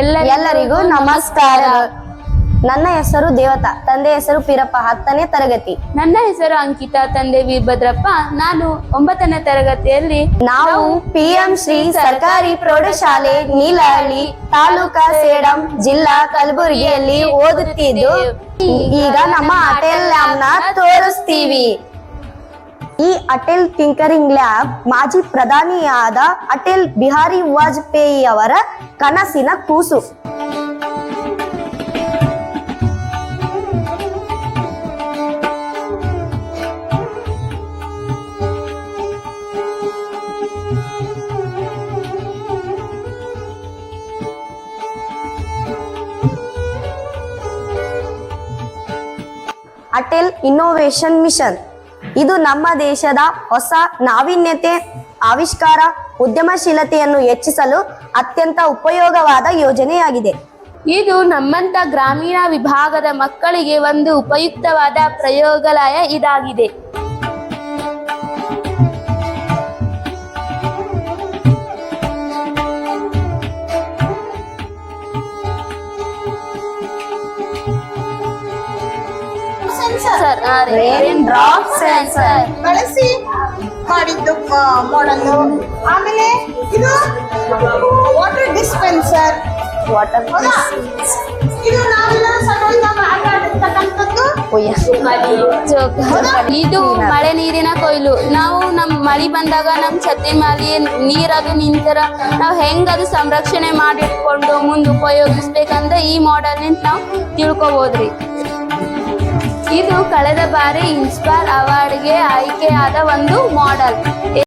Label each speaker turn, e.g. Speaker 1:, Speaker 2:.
Speaker 1: ಎಲ್ಲರಿಗೂ ನಮಸ್ಕಾರ. ನನ್ನ ಹೆಸರು ದೇವತಾ ತಂದೆ ಹೆಸರು ಪೀರಪ್ಪ ಹತ್ತನೇ ತರಗತಿ.
Speaker 2: ನನ್ನ ಹೆಸರು ಅಂಕಿತಾ ತಂದೆ ವೀರಭದ್ರಪ್ಪ ನಾನು ಒಂಬತ್ತನೇ ತರಗತಿಯಲ್ಲಿ
Speaker 1: ನಾವು ಪಿಎಂ ಶ್ರೀ ಸರ್ಕಾರಿ ಪ್ರೌಢಶಾಲೆ ನೀಲಹಳ್ಳಿ ತಾಲೂಕಾ ಸೇಡಂ ಜಿಲ್ಲಾ ಕಲಬುರಗಿಯಲ್ಲಿ ಓದುತ್ತಿದ್ದು. ಈಗ ನಮ್ಮ ಅಟೆಲ್ ತೋರಿಸ್ತೀವಿ. ಈ ಅಟೆಲ್ ಟಿಂಕರಿಂಗ್ ಲ್ಯಾಬ್ ಮಾಜಿ ಪ್ರಧಾನಿಯಾದ ಅಟೆಲ್ ಬಿಹಾರಿ ವಾಜಪೇಯಿ ಅವರ ಕನಸಿನ ಕೂಸು. Atal innovation mission. ಇದು ನಮ್ಮ ದೇಶದ ಹೊಸ ನಾವೀನ್ಯತೆ, ಆವಿಷ್ಕಾರ, ಉದ್ಯಮಶೀಲತೆಯನ್ನು ಹೆಚ್ಚಿಸಲು ಅತ್ಯಂತ ಉಪಯೋಗವಾದ ಯೋಜನೆಯಾಗಿದೆ.
Speaker 2: ಇದು ನಮ್ಮಂತ ಗ್ರಾಮೀಣ ವಿಭಾಗದ ಮಕ್ಕಳಿಗೆ ಒಂದು ಉಪಯುಕ್ತವಾದ ಪ್ರಯೋಗಾಲಯ ಇದಾಗಿದೆ. ಸರ್
Speaker 1: ರೇನ್ ಡ್ರಾಪ್ ಸೆನ್ಸರ್
Speaker 3: ಬಳಸಿ ಮಾಡಿದ್ದು ಮಾಡಲು. ಆಮೇಲೆ ಇದು ವಾಟರ್ ಡಿಸ್ಪೆನ್ಸರ್
Speaker 1: ವಾಟರ್
Speaker 3: ಇದು ನಾವೆಲ್ಲ ಸಣ್ಣದಾಗ ಆಟ ಆಡಿರ್ತಕ್ಕಂಥದ್ದು
Speaker 2: ಜೋಕ್. ಇದು ಮಳೆ ನೀರಿನ ಕೊಯ್ಲು. ನಾವು ನಮ್ ಮಳಿ ಬಂದಾಗ ನಮ್ ಛತ್ರಿ ಮೇಲೆ ನೀರದು ನಿಂತರ ನಾವು ಹೆಂಗ್ ಅದು ಸಂರಕ್ಷಣೆ ಮಾಡಿಟ್ಕೊಂಡು ಮುಂದೆ ಉಪಯೋಗಿಸ್ಬೇಕಂದ್ರೆ ಈ ಮಾಡಲ್ ನಾವು ತಿಳ್ಕೊಬೋದ್ರಿ. ಇದು ಕಳೆದ ಬಾರಿ ಇನ್ಸ್ಪೈರ್ ಅವಾರ್ಡ್ಗೆ ಆಯ್ಕೆಯಾದ ಒಂದು ಮಾಡೆಲ್.